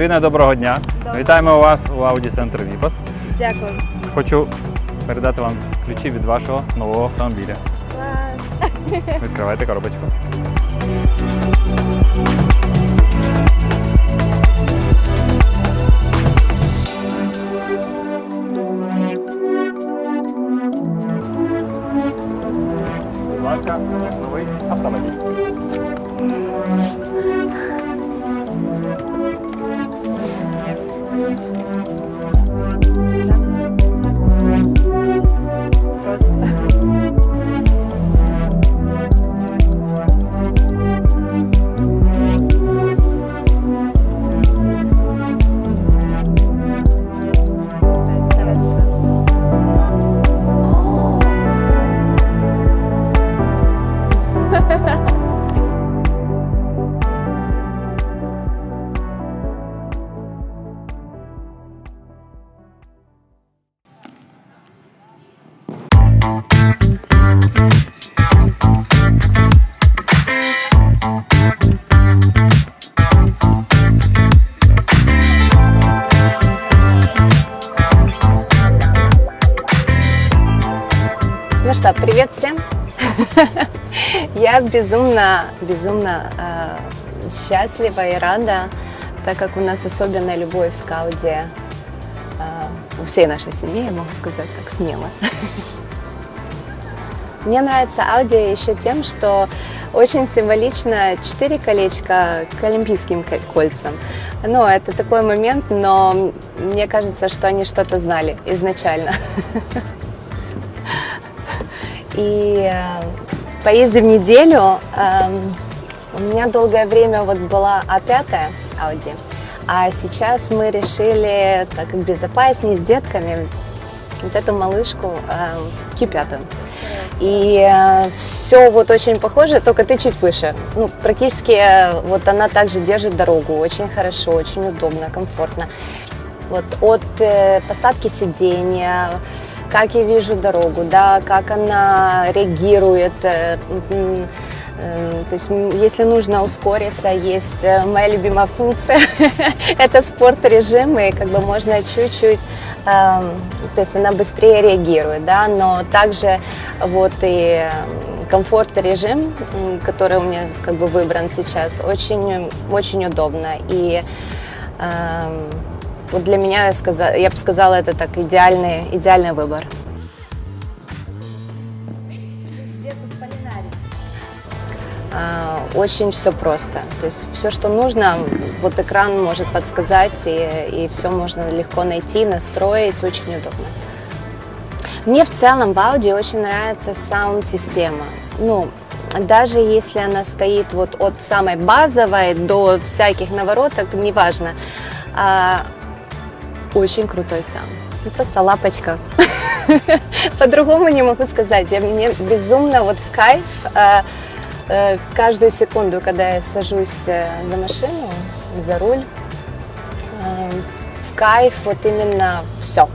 Ірина, доброго дня. Доброго. Вітаємо вас у Audi Center Віпас. Дякую. Хочу передати вам ключі від вашого нового автомобіля. Клас. Відкривайте коробочку. Будь ласка, новий автомобіль. Просто. Хорошо. Ну что, привет всем! Я безумно, безумно э, счастлива и рада, так как у нас особенная любовь к Ауди э, у всей нашей семьи, я могу сказать, так смело. Мне нравится Audi еще тем, что очень символично 4 колечка к олимпийским ко- кольцам. Ну, это такой момент, но мне кажется, что они что-то знали изначально. И э, поездив неделю, эм, у меня долгое время вот была А5 Audi, а сейчас мы решили, так как безопаснее с детками, вот эту малышку эм, Q5. И все вот очень похоже, только ты чуть выше. Ну, практически э, вот она также держит дорогу очень хорошо, очень удобно, комфортно. Вот от э, посадки сиденья, как я вижу дорогу, да, как она реагирует. э, э, То есть, если нужно ускориться, есть э, моя любимая функция, это спорт-режим, и как бы можно чуть-чуть, то есть она быстрее реагирует, да, но также вот и эм, комфорт-режим, м, который у меня как бы выбран сейчас, очень, очень удобно. И эм, вот для меня, я бы сказала, это так идеальный, идеальный выбор. Очень все просто. То есть все, что нужно, вот экран может подсказать, и, и все можно легко найти, настроить, очень удобно. Мне в целом в Audi очень нравится саунд-система. Ну, даже если она стоит вот от самой базовой до всяких навороток, неважно. а, очень крутой саунд. Ну, просто лапочка. По-другому не могу сказать. Я, мне безумно вот в кайф э, э, каждую секунду, когда я сажусь э, за машину, за руль, э, в кайф вот именно все.